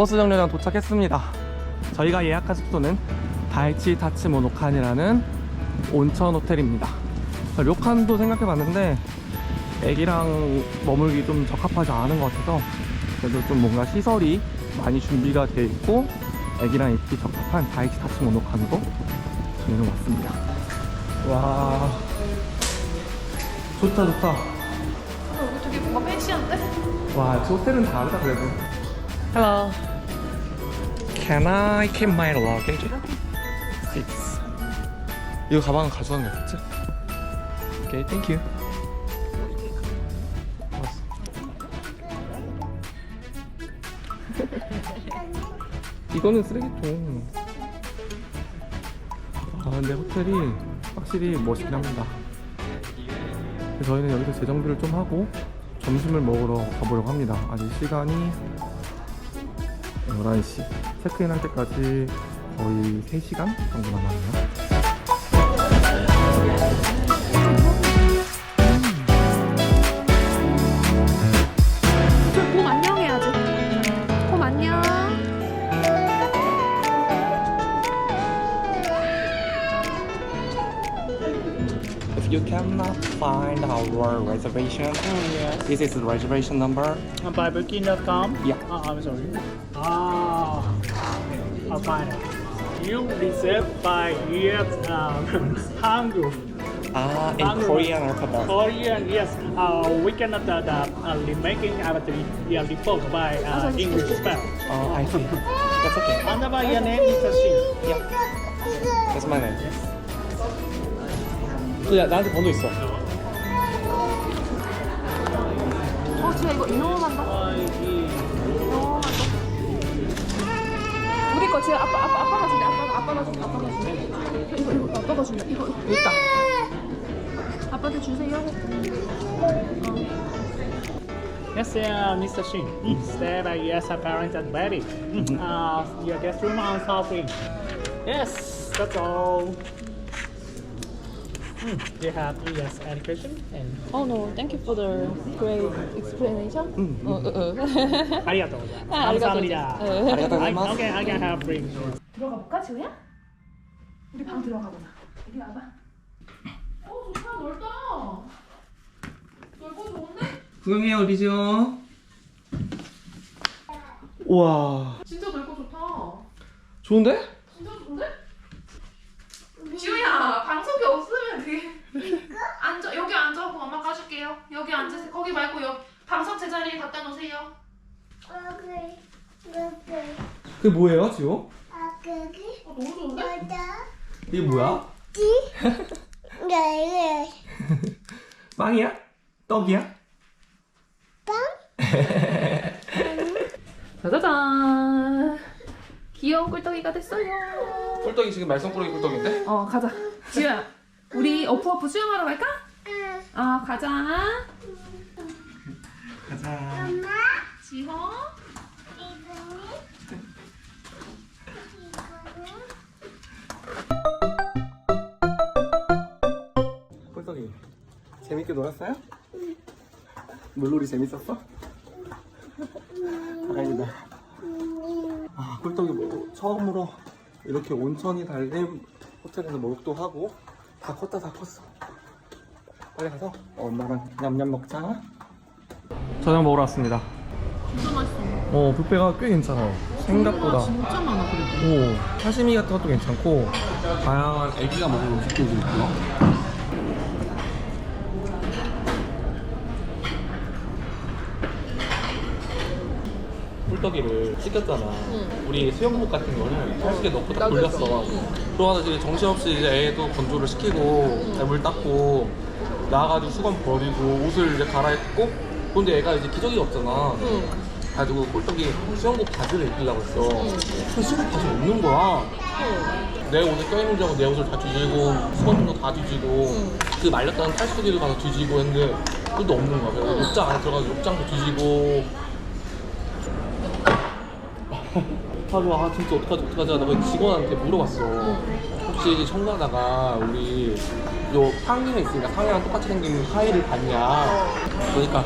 버스 정류장 도착했습니다. 저희가 예약한 숙소는 다이치 타츠모노칸이라는 온천 호텔입니다. 저 료칸도 생각해봤는데 애기랑 머물기 좀 적합하지 않은 것 같아서 그래도 좀 뭔가 시설이 많이 준비가 되어 있고 애기랑 있기 적합한 다이치 타츠모노칸으로 저희는 왔습니다. 와 좋다 좋다. 어, 여기 되게 뭔가 팬시한데? 와, 역시 호텔은 다르다 그래도. Hello. Can I keep my luggage? Six. 이거 가방은 가져가는 거겠지? 오케이, 땡큐. 이거는 쓰레기통. 아, 근데 호텔이 확실히 멋있긴 합니다. 저희는 여기서 재정비를 좀 하고 점심을 먹으러 가보려고 합니다. 아직 시간이 11시. 체크인 할 때까지 거의 3시간 정도 남았네요. You cannot find our reservation, this is the reservation number. Uh, by booking.com? Yeah. Oh, I'm sorry. Ah, I'll find it. You reserved by US um, Hangul. Ah, in Hangul. Korean alphabet. Korean, yes. Uh, we cannot uh, the, uh, remaking our the, yeah, report by uh, English spell. Oh, I see. That's okay. And by your name is Shin. Yeah. That's my name. 야, 나한테 번호 있어. 어, 진짜 이거 이놈한다. 우리 거 지금 아빠 아빠 아빠가 준대. 아빠가 아빠가 준대. 아빠가 준대. 이거 이거 아빠가 준대. 이거 이거 있다. 아빠한테 주세요. Yes, uh, Mr. Shin. Stay by yes, parents and baby. Uh, your guest room on South Wing. Yes, that's all. Hmm, Do you have yes any question? And Oh no, thank you for the great explanation. 어, 어, 어. 아리가또. 아, 감사합니다. 아리가또. 어. I, 고마워. okay, I can have free. 들어가 볼까 지우야? 우리 방 들어가 보자. 이리 와봐. 어 좋다 넓다. 넓고 좋은데? 구경해요, 리지요. 우와. 진짜 넓고 좋다. 좋은데? 지우야 방석이 없으면 되게 앉아 여기 앉아고 엄마 까줄게요. 여기 앉으세요. 거기 말고 여 방석 제자리에 갖다 놓으세요. 그게 뭐예요, 지호? 어 너무 좋은데? 이게 뭐야? 빵이야? 떡이야? 짜자잔. 귀여운 꿀떡이가 됐어요. 꿀떡이 지금 말썽꾸러기 꿀떡인데? 어 가자. 지우야 우리 어프어프 수영하러 갈까? 아 가자. 가자. 지호. 재밌게 놀았어요? 물놀이 재밌었어? 다행이다 아 꿀떡이 뭐 처음으로 이렇게 온천이 달린 호텔에서 목욕도 하고 다 컸다 다 컸어 빨리 가서 엄마랑 냠냠 먹자 저녁 먹으러 왔습니다 진짜 맛있어. 어 뷔페가 꽤 괜찮아요 생각보다 진짜 많아 그래도. 오 사시미 같은 것도 괜찮고 다양한 애기가 먹는 음식들도 있고요 꿀떡이를 시켰잖아. 우리 수영복 같은 거를 탈수기에 넣고 딱 돌렸어. 그러고서 이제 정신없이 이제 애도 건조를 시키고 물 닦고 나와가지고 수건 버리고 옷을 이제 갈아입고 근데 애가 이제 기저귀가 없잖아. 가지고 꿀떡이 수영복 바지를 입으려고 했어. 그 수영복 바지 없는 거야. 내 옷에 껴있는 줄 알고 내 옷을 다 뒤지고 수건도 다 뒤지고 그 말렸다는 탈수기를 가서 뒤지고 했는데 그것도 없는 거야. 그래서 옷장 안에 들어가서 옷장도 뒤지고 하루 아 진짜 어떡하지 어떡하지 하다가 직원한테 물어봤어. 혹시 청가다가 우리 요 상의가 있으니까 상의랑 똑같이 생긴 하의를 봤냐? 그러니까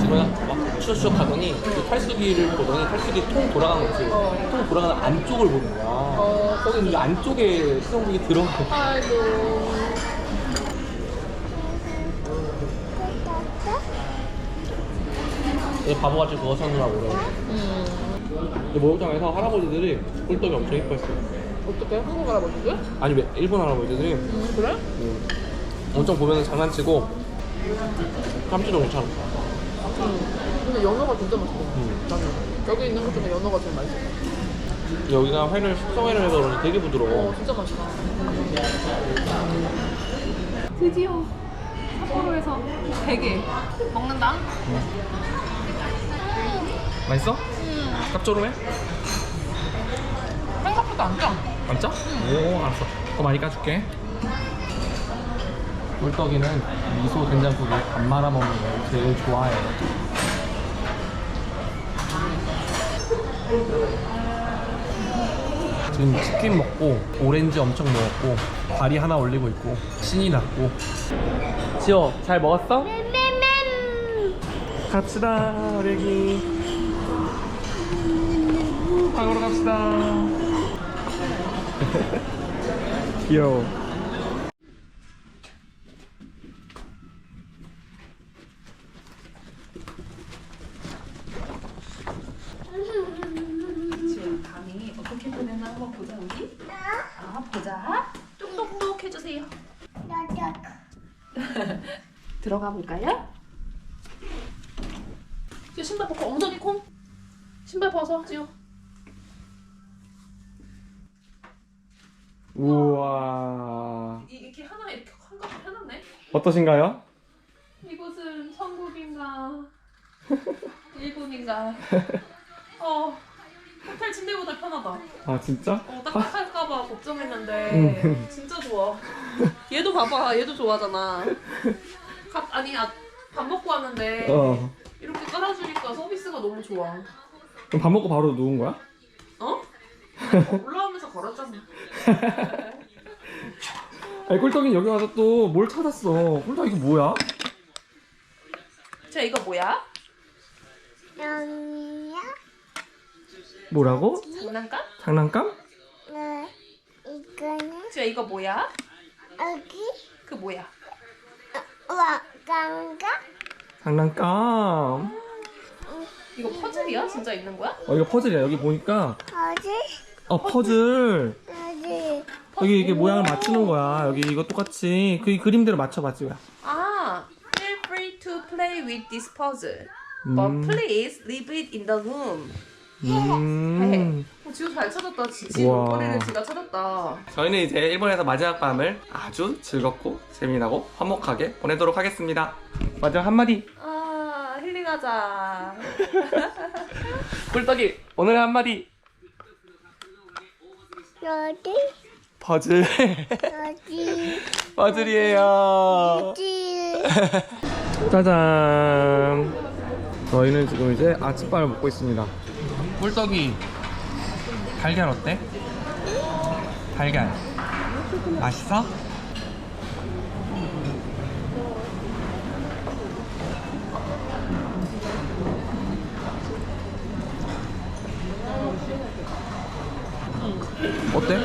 지금 막 추적추적 가더니 그 탈수기를 보더니 탈수기 통 돌아가는 거지. 통 돌아가는 안쪽을 보는 거야. 어. 거기 이 안쪽에 수영복이 들어가. 아이고. 얘 바보같이 그거 사느라고 그래. 음. 이 목욕탕에서 할아버지들이 꿀떡이 엄청 이뻐했어요. 어떻게 한국 할아버지들? 아니 왜 일본 할아버지들이 음 그래? 음, 엄청 보면 장난치고 깜짝도 못 참아. 음. 근데 연어가 진짜 맛있어. 음. 나는 여기 있는 것 중에 연어가 제일 맛있어. 여기가 회를 숙성회를 해서 그런지 되게 어 부드러워. 진짜 맛있다. 드디어 삿포로에서 베개 먹는다. 맛있어? 짭조름해? 생각보다 안 짜. 안 짜? 오 알았어. 더 많이 까줄게. 꿀떡이는 미소 된장국에 밥 말아 먹는 걸 제일 좋아해. 지금 치킨 먹고 오렌지 엄청 먹었고 다리 하나 올리고 있고 신이 났고 지호 잘 먹었어? 갑시다 우리 애기 방으로 갑시다. 귀여워 지금 감이 어떻게 보내나 한번 보자 우리. 아 보자. 똑똑똑 해주세요. 들어가 볼까요? 지금 신발 벗고 엉덩이 콩. 신발 벗어 지우. 우와 이- 이렇게 하나 이렇게 한가 해놨네. 어떠신가요? 이곳은 천국인가 일본인가. 어 호텔 침대보다 편하다. 아 진짜? 어, 딱딱할까봐 걱정했는데 진짜 좋아. 얘도 봐봐, 얘도 좋아하잖아. 가, 아니 아, 밥 먹고 왔는데 어 이렇게 깔아주니까 서비스가 너무 좋아. 그럼 밥 먹고 바로 누운 거야? 어? 올라 걸었잖아. 아니 꿀떡이 여기 와서 또 뭘 찾았어 꿀떡 이거 뭐야? 쟤 이거 뭐야? 영이야? 뭐라고? 장난감? 장난감? 네. 이거는 쟤 이거 뭐야? 여기 그 뭐야? 와간가? 장난감 이거 퍼즐이야? 진짜 있는 거야? 어 이거 퍼즐이야 여기 보니까 어디? 어 퍼즐? 여기 이게 모양을 맞추는 거야 여기 이거 똑같이 그 그림대로 맞춰봐 지우야 아, feel free to play with this puzzle. 음. But please leave it in the room. 음. 어, 지우 잘 찾았다. 지, 지 우와. 목걸이를 지가 찾았다. 저희는 이제 일본에서 마지막 밤을 아주 즐겁고 재미나고 화목하게 보내도록 하겠습니다 마지막 한마디 아, 힐링하자. 꿀떡이 오늘의 한마디 여기? 퍼즐 여기? 퍼즐이에요 어디? 짜잔 저희는 지금 이제 아침밥을 먹고 있습니다 꿀떡이 달걀 어때? 달걀 맛있어? 어때?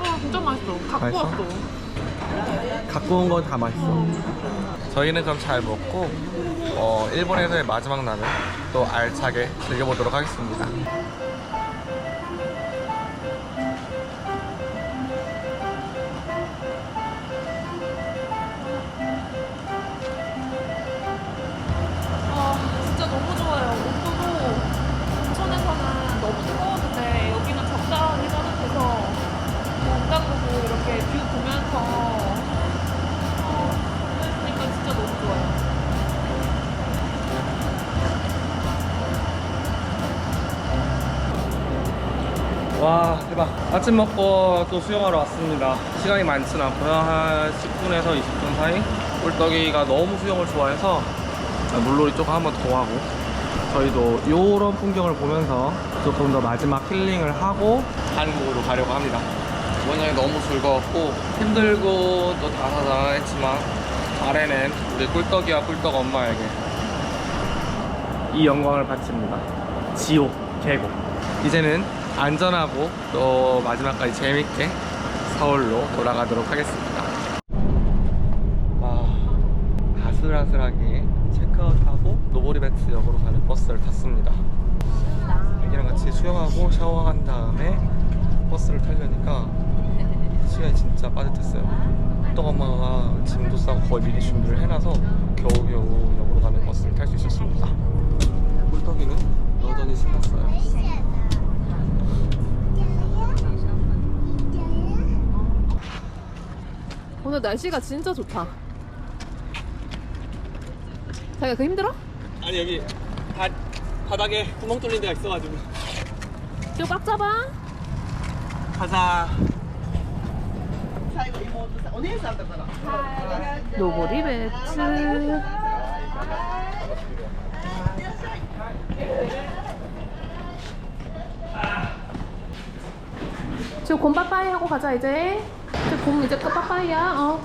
아, 진짜 맛있어. 갖고 맛있어? 왔어. 갖고 온 건 다 맛있어. 저희는 그럼 잘 먹고 어, 일본에서의 마지막 날을 또 알차게 즐겨보도록 하겠습니다. 아침 먹고 또 수영하러 왔습니다 시간이 많진 않고요 한 10분에서 20분 사이 꿀떡이가 너무 수영을 좋아해서 물놀이 조금 한번 더 하고 저희도 이런 풍경을 보면서 조금 더 마지막 힐링을 하고 한국으로 가려고 합니다 이번 여행 너무 즐거웠고 힘들고 또 다사다난했지만 아래는 우리 꿀떡이와 꿀떡 엄마에게 이 영광을 바칩니다. 지옥, 계곡. 이제는 안전하고 또 마지막까지 재밌게 서울로 돌아가도록 하겠습니다. 아, 아슬아슬하게 체크아웃하고 노보리베트 역으로 가는 버스를 탔습니다. 애기랑 같이 수영하고 샤워한 다음에 버스를 타려니까 시간이 진짜 빠듯했어요. 꿀떡 엄마가 짐도 싸고 거의 미리 준비를 해놔서 겨우겨우 역으로 가는 버스를 탈 수 있었습니다. 꿀떡이는 여전히 신났어요. 오늘 날씨가 진짜 좋다. 자기가 그 힘들어? 아니 여기 바, 바닥에 구멍 뚫린 데가 있어가지고 쭉꽉 잡아. 가자. 노보리 배츠. 저 곰빠빠이 하고 가자 이제. 저곰 이제 끝 빠빠이야. 어,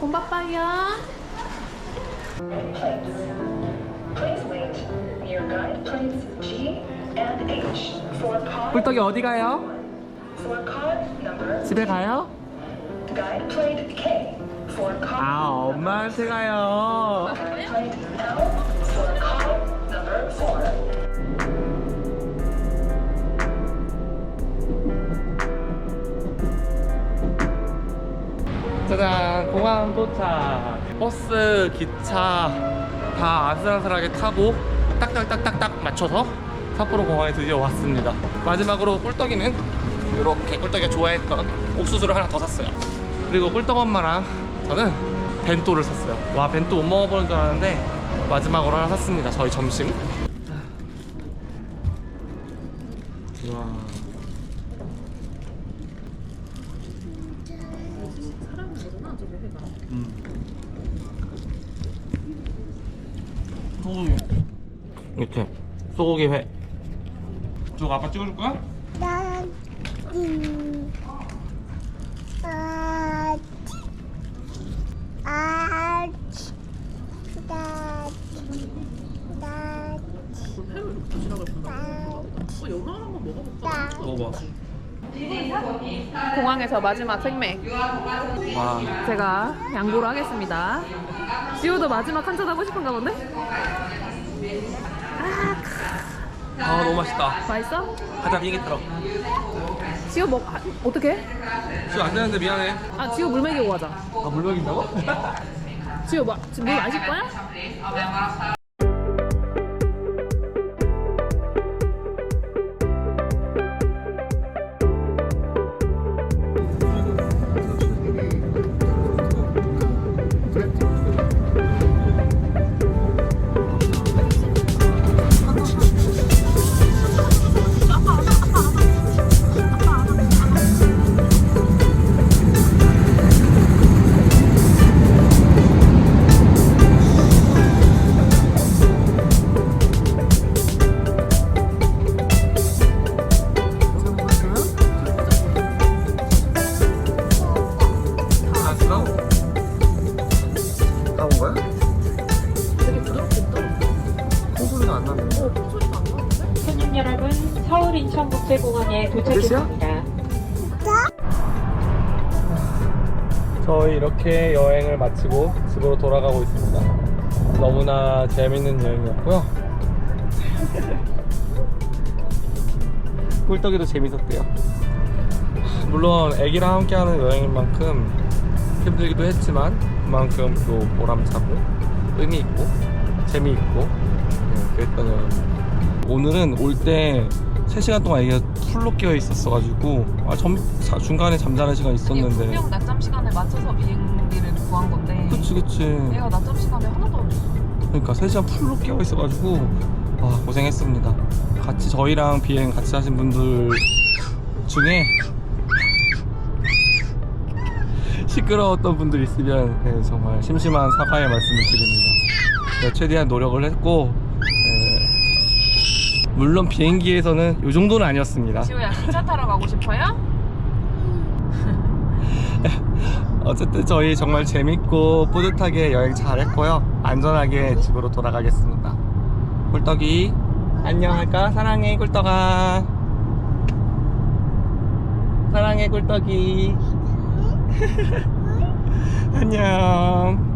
for car 꿀떡이 어디 가요? 집에 가요? 아 엄마한테 가요. 짜잔. 공항 도착. 버스 기차 다 아슬아슬하게 타고 딱딱딱딱딱 맞춰서 삿포로 공항에 드디어 왔습니다. 마지막으로 꿀떡이는 이렇게 꿀떡이가 좋아했던 옥수수를 하나 더 샀어요. 그리고 꿀떡 엄마랑 저는 벤또를 샀어요. 와 벤또 못 먹어보는 줄 알았는데 마지막으로 하나 샀습니다. 저희 점심 이렇게 소고기 회 저거 아빠 찍어줄 거야? 난, 음, 아, 아, 나, 나, 나, 먹어봐 공항에서 마지막 생맥. 와 제가 양보를 하겠습니다. 지호도 마지막 한 잔 하고 싶은가 본데? 아 너무 맛있다 맛있어? 가자 비행기 타러 지호 먹 아, 어떻게? 지금 안 되는데 미안해 아 지호 물 먹이고 가자. 아 물 먹인다고? 지호 마, 지금 물 마실 거야? 서울 인천국제공항에 도착했습니다. 저희 이렇게 여행을 마치고 집으로 돌아가고 있습니다. 너무나 재밌는 여행이었고요. 꿀떡이도 재밌었대요. 물론 애기랑 함께하는 여행인 만큼 힘들기도 했지만 그만큼 또 보람차고 의미 있고 재미있고 네, 그랬던 여행입니다. 오늘은 올때 3시간 동안 애기가 풀로 깨어 있었어가지고 아, 점, 자- 중간에 잠자는 시간 있었는데. 분명 낮잠 시간에 맞춰서 비행기를 구한 건데. 그치 그치. 얘가 낮잠 시간에 하나도 안 줬어. 그러니까 3시간 풀로 깨어 있어가지고 와 고생했습니다. 같이 저희랑 비행 같이 하신 분들 중에 시끄러웠던 분들 있으면 네, 정말 심심한 사과의 말씀을 드립니다. 네, 최대한 노력을 했고 네, 물론 비행기에서는 이 정도는 아니었습니다 지호야 기차 타러 가고 싶어요? 어쨌든 저희 정말 재밌고 뿌듯하게 여행 잘 했고요. 안전하게 집으로 돌아가겠습니다. 꿀떡이 안녕 할까? 사랑해 꿀떡아 사랑해 꿀떡이 안녕